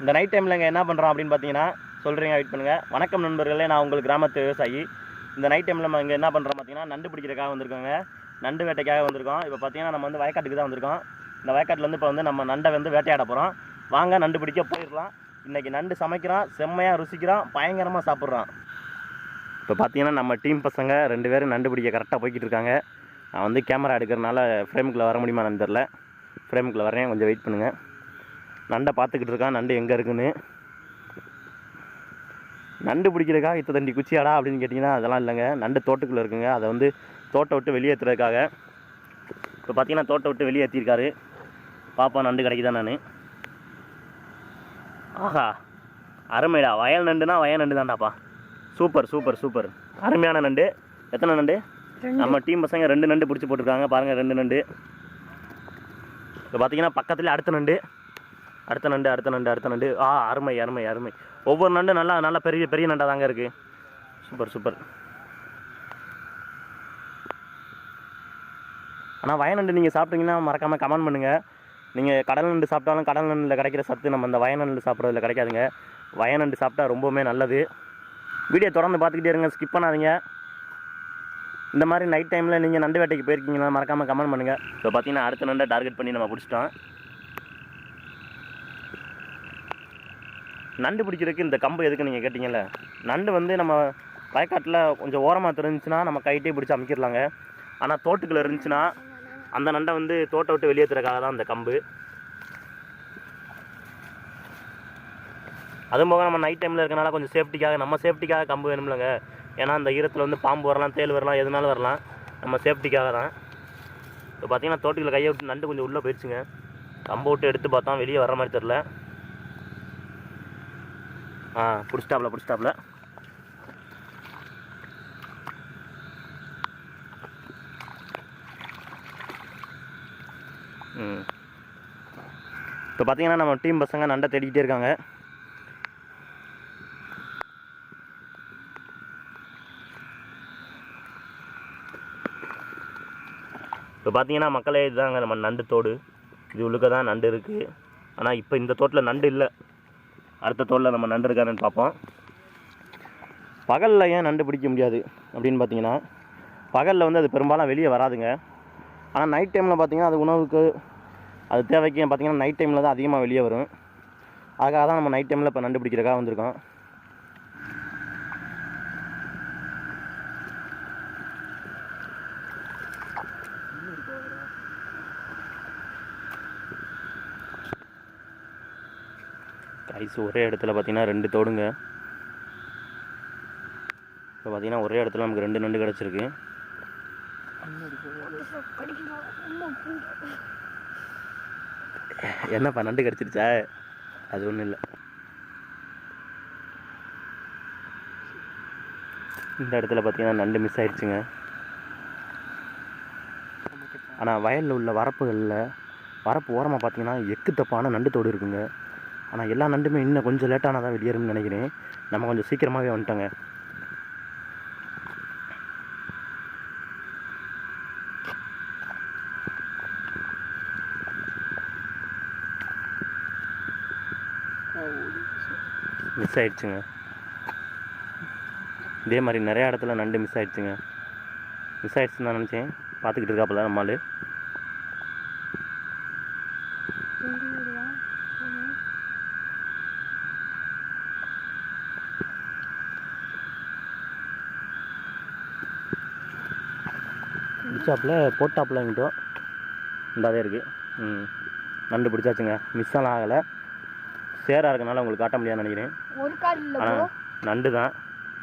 இந்த நைட் டைமில் இங்கே என்ன பண்ணுறோம் அப்படின்னு பார்த்தீங்கன்னா சொல்கிறீங்க வெயிட் பண்ணுங்கள் வணக்கம் நண்பர்களே நான் உங்களுக்கு கிராமத்து விவசாயி. இந்த நைட் டைமில் நம்ம இங்கே என்ன பண்ணுறோம் பார்த்தீங்கன்னா நண்டு பிடிக்கிறதுக்காக வந்திருக்கோங்க. நண்டு வேட்டைக்காக வந்திருக்கோம். இப்போ பார்த்தீங்கன்னா நம்ம வந்து வயக்காட்டுக்கு தான் வந்திருக்கோம். இந்த வயக்காட்டில் வந்து இப்போ வந்து நம்ம நண்டை வந்து வேட்டையாட போகிறோம் வாங்க நண்டு பிடிக்க போயிடலாம். இன்றைக்கி நண்டு சமைக்கிறோம் செம்மையாக ருசிக்கிறோம் பயங்கரமாக சாப்பிட்றோம். இப்போ பார்த்தீங்கன்னா நம்ம டீம் பசங்க ரெண்டு பேரும் நண்டு பிடிக்க கரெக்டாக போய்கிட்டு இருக்காங்க. நான் வந்து கேமரா எடுக்கிறனால ஃப்ரேமுக்குள்ளே வர முடியுமான்னு தெரில ஃப்ரேமுக்குள்ளே வரேன் கொஞ்சம் வெயிட் பண்ணுங்கள் நண்டை பார்த்துக்கிட்டு இருக்கான் நண்டு எங்கே இருக்குன்னு. நண்டு பிடிக்கிறதுக்கா இத்த தண்டி குச்சியாடா அப்படின்னு கேட்டிங்கன்னா அதெல்லாம் இல்லைங்க. நண்டு தோட்டத்துக்குள்ளே இருக்குங்க. அதை வந்து தோட்டை விட்டு வெளியேற்றுறதுக்காக இப்போ பார்த்தீங்கன்னா தோட்டை விட்டு வெளியேற்றிருக்காரு பாப்பா நண்டு கிடைக்குதா நான்? ஆஹா அருமைடா. வயல் நண்டுனா வயல் நண்டு தான்டாப்பா சூப்பர் சூப்பர் சூப்பர். அருமையான நண்டு. எத்தனை நண்டு? நம்ம டீம் பசங்க ரெண்டு நண்டு பிடிச்சி போட்டிருக்காங்க. பாருங்கள் ரெண்டு நண்டு. இப்போ பார்த்தீங்கன்னா பக்கத்துல அடுத்த நண்டு. அடுத்த நண்டு அடுத்த நண்டு அடுத்த நண்டு. ஆ அருமை அருமை அருமை. ஒவ்வொரு நண்டு நல்லா நல்லா பெரிய பெரிய நண்டாக தாங்க இருக்குது சூப்பர். சூப்பர் ஆனால் வயநண்டு நீங்கள் சாப்பிட்டீங்கன்னா மறக்காமல் கமெண்ட் பண்ணுங்கள் நீங்கள் கடல் நண்டு சாப்பிட்டாலும் கடல் நண்டில் கிடைக்கிற சத்து நம்ம இந்த வயநண்டு சாப்பிட்றதுல கிடைக்காதுங்க. வயநண்டு சாப்பிட்டா ரொம்பவுமே நல்லது. வீடியோ தொடர்ந்து பார்த்துக்கிட்டே இருங்க ஸ்கிப் பண்ணாதீங்க. இந்த மாதிரி நைட் டைமில் நீங்கள் நண்டு வேட்டைக்கு போயிருக்கீங்களா மறக்காமல் கமெண்ட் பண்ணுங்கள் இப்போ பார்த்தீங்கன்னா அடுத்த நண்டை டார்கெட் பண்ணி நம்ம பிடிச்சிட்டோம். நண்டு பிடிக்கிறதுக்கு இந்த கம்பு எதுக்கு நீங்கள் கேட்டிங்கல்ல? நண்டு வந்து நம்ம வயக்காட்டில் கொஞ்சம் ஓரமாக தெரிஞ்சுன்னா நம்ம கைட்டே பிடிச்சி அமைக்கிடலாங்க. ஆனால் தோட்டுக்குள்ளே இருந்துச்சுன்னா அந்த நண்டை வந்து தோட்டை விட்டு வெளியேற்றுறதுக்காக தான் இந்த கம்பு. அதுவும் போக நம்ம நைட் டைமில் இருக்கனால கொஞ்சம் சேஃப்டிக்காக நம்ம சேஃப்டிக்காக கம்பு வேணும்லங்க. ஏன்னா அந்த ஈரத்தில் வந்து பாம்பு வரலாம் தேள் வரலாம் எதுனாலும் வரலாம். நம்ம சேஃப்டிக்காக தான். இப்போ பார்த்தீங்கன்னா தோட்டத்தில் கையை விட்டு நண்டு கொஞ்சம் உள்ளே போயிடுச்சுங்க. கம்பை விட்டு எடுத்து பார்த்தா வெளியே வர மாதிரி தெரில ஆ பிடிச்சிட்டாப்ல பிடிச்சிட்டாப்ல ம். இப்போ பார்த்தீங்கன்னா நம்ம டீம் பசங்க நண்டை தேடிக்கிட்டே இருக்காங்க. இப்போ பார்த்தீங்கன்னா மக்களே இதுதாங்க நம்ம நண்டு தோடு. இது உள்ளுக்க தான் நண்டு இருக்குது ஆனால் இப்போ இந்த தோட்டில் நண்டு இல்லை. அடுத்த தோட்டில் நம்ம நண்டு இருக்காருன்னு பார்ப்போம். பகலில் ஏன் நண்டு பிடிக்க முடியாது அப்படின்னு பார்த்தீங்கன்னா பகலில் வந்து அது பெரும்பாலும் வெளியே வராதுங்க. ஆனால் நைட் டைமில் பார்த்தீங்கன்னா அது உணவுக்கு அது தேவைக்கு பார்த்தீங்கன்னா நைட் டைமில் தான் அதிகமாக வெளியே வரும். அதுக்காக தான் நம்ம நைட் டைமில் இப்போ நண்டு பிடிக்கிறக்காக வந்திருக்கோம். கைஸ் ஒரே இடத்துல பார்த்தீங்கன்னா ரெண்டு தோடுங்க. இப்போ பார்த்தீங்கன்னா ஒரே இடத்துல நமக்கு ரெண்டு நண்டு கிடச்சிருக்கு. என்னப்பா நண்டு கிடச்சிருச்சா? அது ஒன்றும் இல்லை. இந்த இடத்துல பார்த்தீங்கன்னா நண்டு மிஸ் ஆயிடுச்சுங்க. ஆனால் வயலில் உள்ள வரப்புகளில் வரப்பு ஓரமாக பார்த்தீங்கன்னா எக்கு தப்பான நண்டு தோடு இருக்குங்க. ஆனால் எல்லா நண்டுமே இன்னும் கொஞ்சம் லேட்டானால் தான் வெளியேறும்னு நினைக்கிறேன். நம்ம கொஞ்சம் சீக்கிரமாகவே வந்துட்டோங்க. மிஸ் ஆயிடுச்சுங்க. இதே மாதிரி நிறையா இடத்துல நண்டு மிஸ் ஆயிடுச்சுங்க. மிஸ் ஆயிடுச்சுன்னு தான் நினச்சேன். பார்த்துக்கிட்டு இருக்காப்புல நம்மால் பிடிச்சாப்புல போட்டாப்புல எங்கிட்டோ இந்தாதே இருக்குது ம். நண்டு பிடிச்சாச்சுங்க. மிஸ் எல்லாம் ஆகலை. சேராக இருக்கனால உங்களுக்கு காட்ட முடியாதுன்னு நினைக்கிறேன். ஒரு கால் இல்ல ஆனால் நண்டு தான்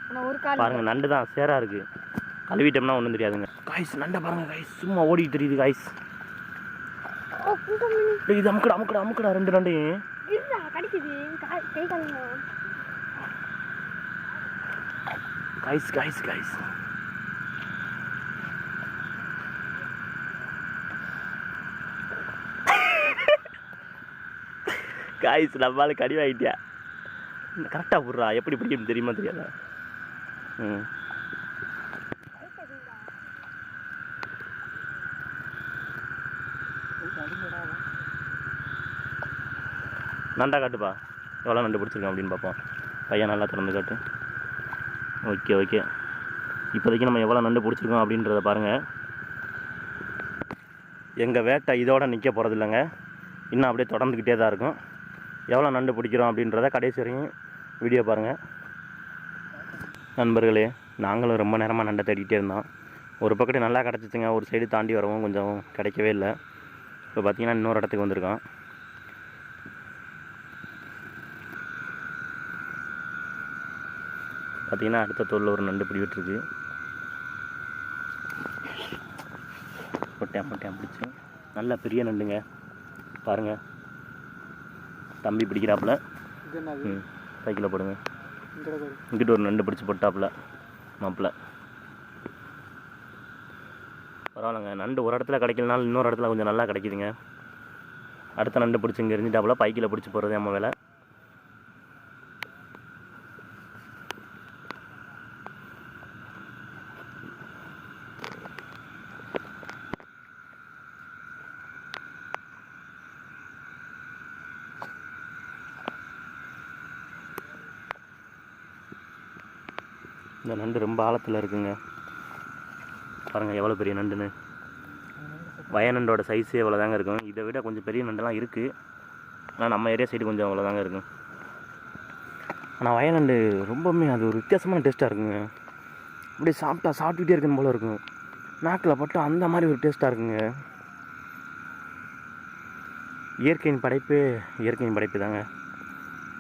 ஆனா ஒரு கால் பாருங்க நண்டு தான். சேரா இருக்கு. கழுவிட்டோம்னா ஒன்றும் தெரியாதுங்க. காய்ஸ் நண்டை பாருங்க காய்ஸ் சும்மா ஓடிட்டு தெரியுது காய்ஸ் இது அமுக்கடா அமுக்கடா அமுக்கடா ரெண்டு நண்டு இருடா கடிக்குது. கா- கை காலுங்க காய்ஸ் காய்ஸ் காய்ஸ் காய்ஸ் நம்மளால் கடி வாங்கிட்டியா கரெக்டாக விட்றா. எப்படி பிடிக்கும் தெரியுமா தெரியாதா? ம். நண்டா காட்டுப்பா. எவ்வளோ நண்டு பிடிச்சிருக்கோம் அப்படின்னு பார்ப்போம். பையன் நல்லா திறந்து காட்டு. Okay okay. இப்போதைக்கு நம்ம எவ்வளோ நண்டு பிடிச்சிருக்கோம் அப்படின்றத பாருங்கள் எங்கள் வேட்டை இதோட நிற்க போகிறது இல்லைங்க இன்னும் அப்படியே தொடர்ந்துக்கிட்டே தான் இருக்கும். எவ்வளோ நண்டு பிடிக்கிறோம் அப்படின்றத கடைசி வரையும் வீடியோ பாருங்கள் நண்பர்களே நாங்களும் ரொம்ப நேரமாக நண்டை தேடிக்கிட்டே இருந்தோம். ஒரு பக்கத்து நல்லா கிடச்சிச்சுங்க ஒரு சைடு தாண்டி வரவும் கொஞ்சம் கிடைக்கவே இல்லை. இப்போ பார்த்திங்கன்னா இன்னொரு இடத்துக்கு வந்திருக்கோம். பார்த்திங்கன்னா அடுத்த தோலில் ஒரு நண்டு பிடிவிட்டுருக்கு பொட்டேன் பொட்டேன் பிடிச்சி. நல்ல பெரிய நண்டுங்க. பாருங்கள் தம்பி பிடிக்கிறாப்புல. ம் சைக்கிளில் போடுங்க. இங்கிட்ட ஒரு நண்டு பிடிச்சி போட்டாப்புல மாப்பிள்ள பரவாயில்லைங்க நண்டு ஒரு இடத்துல கிடைக்கலனாலும் இன்னொரு இடத்துல கொஞ்சம் நல்லா கிடைக்குதுங்க. அடுத்த நண்டு பிடிச்சி இங்கே எரிஞ்சிட்டாப்புல பைக்கில் பிடிச்சி போகிறது நம்ம வேலை. இந்த நண்டு ரொம்ப ஆழத்தில் இருக்குங்க. பாருங்கள் எவ்வளோ பெரிய நண்டுன்னு. வய நண்டோட சைஸே எவ்வளோ தாங்க இருக்கும். இதை விட கொஞ்சம் பெரிய நண்டெல்லாம் இருக்குது ஆனால் நம்ம ஏரியா சைடு கொஞ்சம் அவ்வளோ தாங்க இருக்கும். ஆனால் வய நண்டு ரொம்பவுமே அது ஒரு வித்தியாசமான டேஸ்ட்டாக இருக்குங்க. அப்படியே சாப்பிட்டா சாப்பிட்டுக்கிட்டே இருக்கணும் போல் இருக்கும். நாக்கில் பட்டு அந்த மாதிரி ஒரு டேஸ்ட்டாக இருக்குங்க. இயற்கையின் படைப்பே இயற்கையின் படைப்பு தாங்க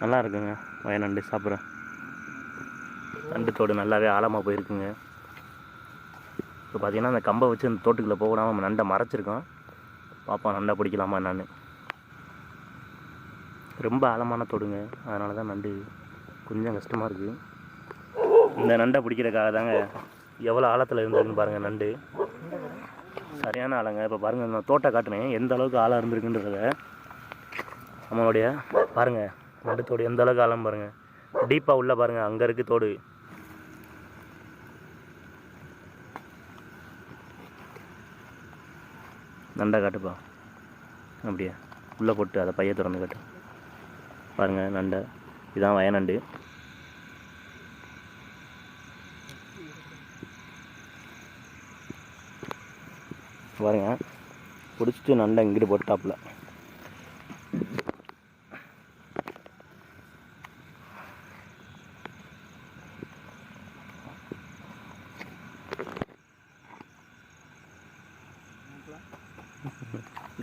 நல்லா இருக்குங்க வயநண்டு சாப்பிட்றேன் நண்டு தோடு நல்லாவே ஆழமாக போயிருக்குங்க. இப்போ பார்த்தீங்கன்னா அந்த கம்பை வச்சு அந்த தோட்டுக்குள்ளே போகாமல் நம்ம நண்டை மறைச்சிருக்கோம். பார்ப்போம் நண்டை பிடிக்கலாமா நான் ரொம்ப ஆழமான தோடுங்க. அதனால தான் நண்டு கொஞ்சம் கஷ்டமாக இருக்குது இந்த நண்டை பிடிக்கிறதுக்காக தாங்க எவ்வளோ ஆழத்தில் இருந்திருக்குன்னு பாருங்கள் நண்டு. சரியான ஆழங்க. இப்போ பாருங்கள் நான் தோட்டை காட்டினேன். எந்த அளவுக்கு ஆழம் இருந்திருக்குன்றத நம்மளுடைய பாருங்கள் நண்டு தோடு எந்த அளவுக்கு ஆழம் பாருங்கள் டீப்பாக உள்ளே பாருங்கள் அங்கே இருக்குது தோடு. நண்டை காட்டுப்பா. அப்படியே? உள்ளே போட்டு அதை பைய திறந்து காட்டு. பாருங்கள் நண்டை. இதான் வயநண்டு பாருங்க பிடிச்சிட்டு நண்டை இங்கிட்டு போட்டாப்புல.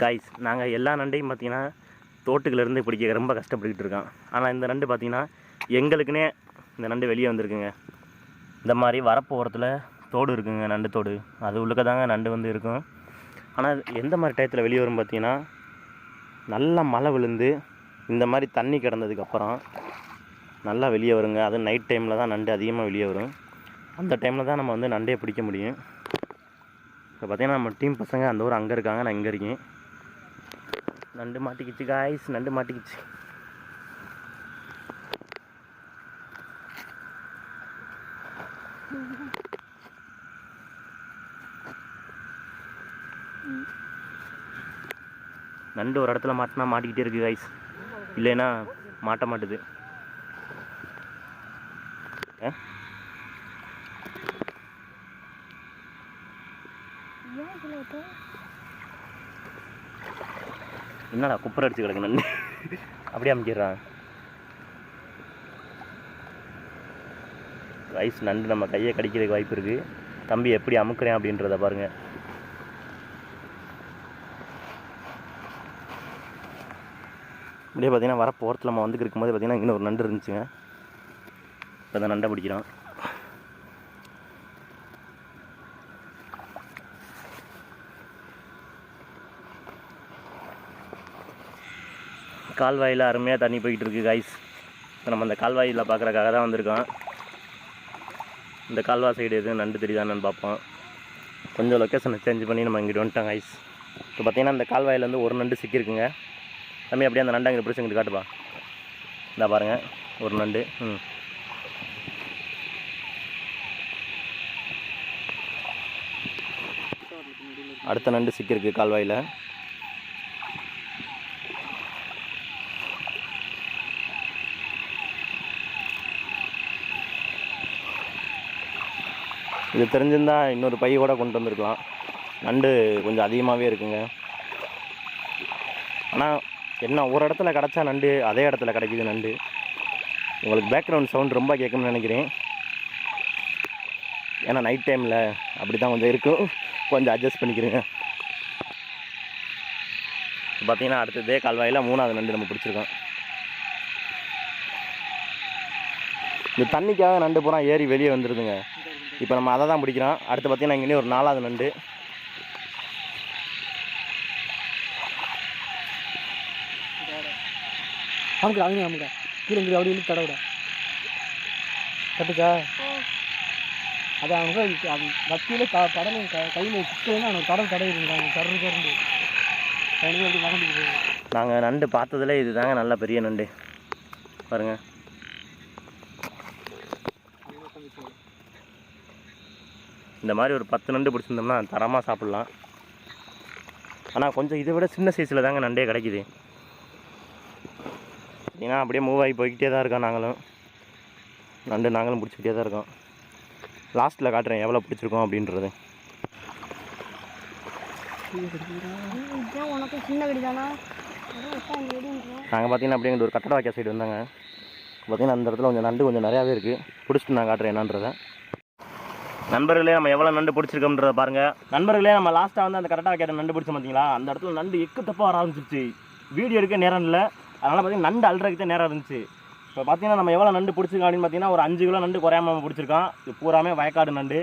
காய்ஸ் நாங்கள் எல்லா நண்டையும் பார்த்தீங்கன்னா தோட்டுக்குலேருந்து பிடிக்க ரொம்ப கஷ்டப்பட்டுக்கிட்டு இருக்கோம். ஆனால் இந்த நண்டு பார்த்தீங்கன்னா எங்களுக்குன்னே இந்த நண்டு வெளியே வந்திருக்குங்க. இந்த மாதிரி வரப்பு ஓரத்தில் தோடு இருக்குங்க நண்டு தோடு. அது உள்ளுக்க தாங்க நண்டு வந்து இருக்கும். ஆனால் எந்த மாதிரி டயத்தில் வெளியே வரும் பார்த்தீங்கன்னா நல்லா மழை விழுந்து இந்த மாதிரி தண்ணி கிடந்ததுக்கப்புறம் நல்லா வெளியே வருங்க. அது நைட் டைமில் தான் நண்டு அதிகமாக வெளியே வரும். அந்த டைமில் தான் நம்ம வந்து நண்டே பிடிக்க முடியும். இப்போ பார்த்தீங்கன்னா நம்ம டீம் பசங்க அந்த ஊர் அங்கே இருக்காங்க நான் இங்கே இருக்கேன். நண்டு மாட்டிக்கிச்சு காய்ஸ் நண்டு மாட்டிக்கிச்சு. நண்டு ஒரு இடத்துல மாட்டினா மாட்டிக்கிட்டே இருக்கு காய்ஸ் இல்லைன்னா மாட்ட மாட்டுது. ஏன் இதில் என்னடா குப்பரை அடிச்சு கிடக்கு நண்டு அப்படியே அமைக்கிறான் ரைஸ் நண்டு நம்ம கையை கடிக்கிறதுக்கு வாய்ப்பு இருக்குது தம்பி எப்படி அமுக்குறேன் அப்படின்றத பாருங்க. அப்படியே பார்த்தீங்கன்னா வர போகிறத்துல நம்ம வந்துக்கு இருக்கும்போது பார்த்தீங்கன்னா இன்னும் ஒரு நண்டு இருந்துச்சுங்க. இப்போ தான் நண்டை பிடிக்கிறோம் கால்வாயில் அருமையாக தண்ணி போய்கிட்டு இருக்கு கைஸ் இப்போ நம்ம அந்த கால்வாயில் பார்க்குறக்காக தான் வந்திருக்கோம். இந்த கால்வாய் சைடு எதுவும் நண்டு தெரியுதான்னு பார்ப்போம். கொஞ்சம் லொக்கேஷனை சேஞ்ச் பண்ணி நம்ம இங்கிட்டு வந்துட்டோம் கைஸ் இப்போ பார்த்தீங்கன்னா இந்த கால்வாயிலேருந்து ஒரு நண்டு சிக்கியிருக்குங்க. தம்பி அப்படியே அந்த நண்டு அங்கே பிடிச்சி இங்கிட்டு காட்டுப்பா. இந்த பாருங்க ஒரு நண்டு. ம். அடுத்த நண்டு சிக்கியிருக்கு கால்வாயில். இது தெரிஞ்சிருந்தா இன்னொரு பை கூட கொண்டு வந்திருக்கலாம். நண்டு கொஞ்சம் அதிகமாகவே இருக்குங்க. ஆனால் என்ன ஒரு இடத்துல கிடச்சா நண்டு அதே இடத்துல கிடைக்கிது நண்டு. உங்களுக்கு பேக்ரவுண்ட் சவுண்ட் ரொம்ப கேட்கும்னு நினைக்கிறேன். ஏன்னா நைட் டைமில் அப்படி தான் கொஞ்சம் இருக்கும். கொஞ்சம் அட்ஜஸ்ட் பண்ணிக்கிறேங்க. பார்த்தீங்கன்னா அடுத்ததே கால்வாயில் மூணாவது நண்டு நம்ம பிடிச்சிருக்கோம். இந்த தண்ணிக்காக நண்டு பூரா ஏறி வெளியே வந்துடுதுங்க இப்போ நம்ம அதை தான் பிடிக்கிறோம். அடுத்து பார்த்தீங்கன்னா இங்கே ஒரு நாலாவது நண்டு. அமுக்கு அவங்க அமுக்க கீழே இங்கே அப்படி இழுத்து தடவிட. கட்டுச்சா? அது அவங்க அது வத்தியில க கடலை க கையில் சிக்கலைன்னா அவனுக்கு கடல் தடவி இருந்தாங்க சரு சருந்து எனக்கு அப்படி நாங்கள் நண்டு பார்த்ததுல இது தாங்க நல்ல பெரிய நண்டு. பாருங்க. இந்த மாதிரி ஒரு பத்து நண்டு பிடிச்சிருந்தோம்னா தரமாக சாப்பிட்லாம். ஆனால் கொஞ்சம் இதை விட சின்ன சைஸில் தாங்க நண்டே கிடைக்குது. ஏன்னா அப்படியே மூவ் ஆகி போய்கிட்டே தான் இருக்கோம் நாங்களும். நண்டு நாங்களும் பிடிச்சிக்கிட்டே தான் இருக்கோம். லாஸ்ட்டில் காட்டுறேன் எவ்வளோ பிடிச்சிருக்கோம் அப்படின்றது. நாங்கள் பார்த்தீங்கன்னா அப்படியே ஒரு கட்டட வாக்கிய சைடு வந்தாங்க. பார்த்தீங்கன்னா அந்த இடத்துல கொஞ்சம் நண்டு கொஞ்சம் நிறையாவே இருக்குது பிடிச்சிட்டு நான் காட்டுறேன் என்னன்றதை. நண்பர்களே நம்ம எவ்வளோ நண்டு பிடிச்சிருக்கோம்ன்றத பாருங்க. நண்பர்களே நம்ம லாஸ்ட்டாக வந்து அந்த கரெக்டாக கேட்ட நண்டு பிடிச்ச பார்த்தீங்களா அந்த இடத்துல நண்டு எக்கு தப்பாக வர ஆரம்பிச்சிருச்சு. வீடியோ எடுக்க நேரம் இல்லை. அதனால் பார்த்தீங்கன்னா நண்டு அல்றதுக்கு தான் நேரம் இருந்துச்சு. இப்போ பார்த்தீங்கன்னா நம்ம எவ்வளோ நண்டு பிடிச்சிருக்கோம் அப்படின்னு பார்த்தீங்கன்னா ஒரு அஞ்சு கிலோ நண்டு குறையாம நம்ம பிடிச்சிருக்கோம். இது பூராமே வயக்காடு நண்டு.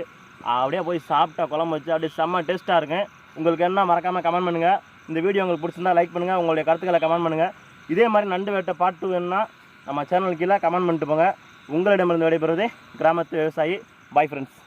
அப்படியே போய் சாப்பிட்டா குழம்பு வச்சு அப்படியே செம்ம டேஸ்ட்டாக இருக்கும். உங்களுக்கு என்ன மறக்காமல் கமெண்ட் பண்ணுங்கள் இந்த வீடியோ உங்களுக்கு பிடிச்சிருந்தா லைக் பண்ணுங்கள் உங்களுடைய கருத்துக்களை கமெண்ட் பண்ணுங்கள் இதே மாதிரி நண்டு வேட்டை பாட்டு வேணும்னா நம்ம சேனல் கீழே கமெண்ட் பண்ணிட்டு போங்க. உங்களிடமிருந்து விடைபெறுவது கிராமத்து விவசாயி. Bye friends